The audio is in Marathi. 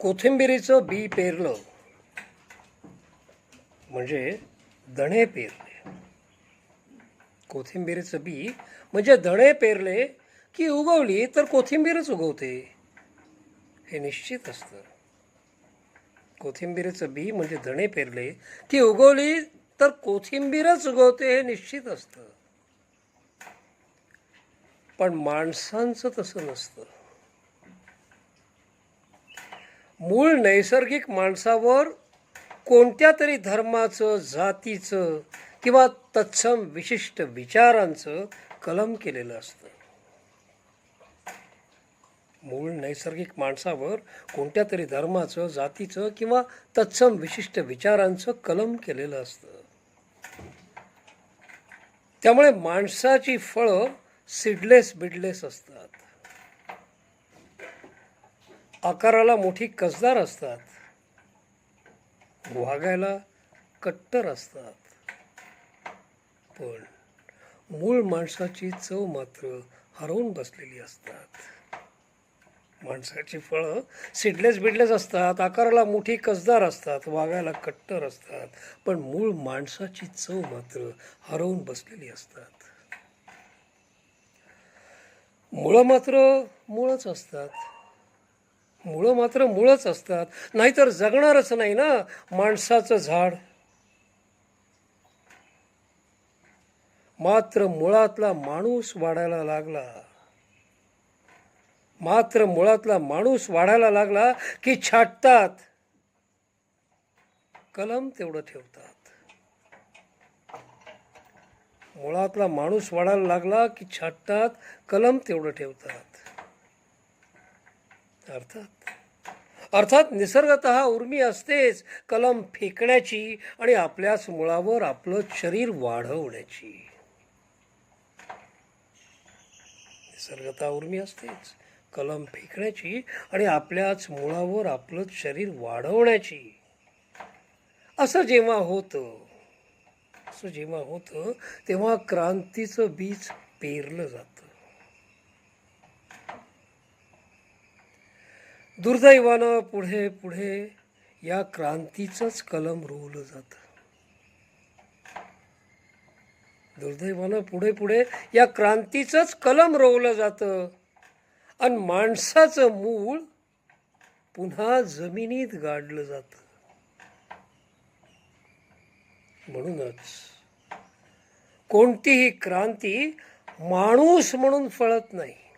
कोथिंबिरीचं बी पेरलं म्हणजे दणे पेरले. कोथिंबिरीचं बी म्हणजे दणे पेरले की उगवली तर कोथिंबीरच उगवते. हे निश्चित असतं. कोथिंबीरीचं बी म्हणजे दणे पेरले की उगवली तर कोथिंबीरच उगवते हे निश्चित असतं. पण माणसांचं तसं नसतं. मूळ नैसर्गिक माणसावर कोणत्या तरी धर्माचं जातीचं किंवा तत्सम विशिष्ट विचारांचं कलम केलेलं असतं. मूळ नैसर्गिक माणसावर कोणत्या तरी धर्माचं जातीचं किंवा तत्सम विशिष्ट विचारांचं कलम केलेलं असतं. त्यामुळे माणसाची फळं सिडलेस बिडलेस असतात. आकाराला मोठी कसदार असतात. वागायला कट्टर असतात. पण मूळ माणसाची चव मात्र हरवून बसलेली असतात. माणसाची फळं सिडलेस बिडलेस असतात. आकाराला मोठी कसदार असतात. वागायला कट्टर असतात. पण मूळ माणसाची चव मात्र हरवून बसलेली असतात. मुळं मात्र मुळच असतात. मुळं मात्र मुळच असतात. नाहीतर जगणारच नाही ना माणसाचं झाड. मात्र मुळातला माणूस वाढायला लागला. मात्र मुळातला माणूस वाढायला लागला की छाटतात. कलम तेवढं ठेवतात. मुळातला माणूस वाढायला लागला की छाटतात कलम तेवढं ठेवतात. अर्थात? अर्थात निसर्गत उर्मी असतेच कलम फेकण्याची आणि आपल्याच मुळावर आपलं शरीर वाढवण्याची. निसर्गता उर्मी असतेच कलम फेकण्याची आणि आपल्याच मुळावर आपलं शरीर वाढवण्याची. असं जेव्हा होतं असं जेव्हा होतं तेव्हा क्रांतीचं बीज पेरलं जातं. दुर्दैवानं पुढे पुढे या क्रांतीचंच कलम रोवलं जातं. दुर्दैवानं पुढे पुढे या क्रांतीचंच कलम रोवलं जातं. आणि माणसाचं मूळ पुन्हा जमिनीत गाडलं जातं. म्हणूनच कोणतीही क्रांती माणूस म्हणून फळत नाही.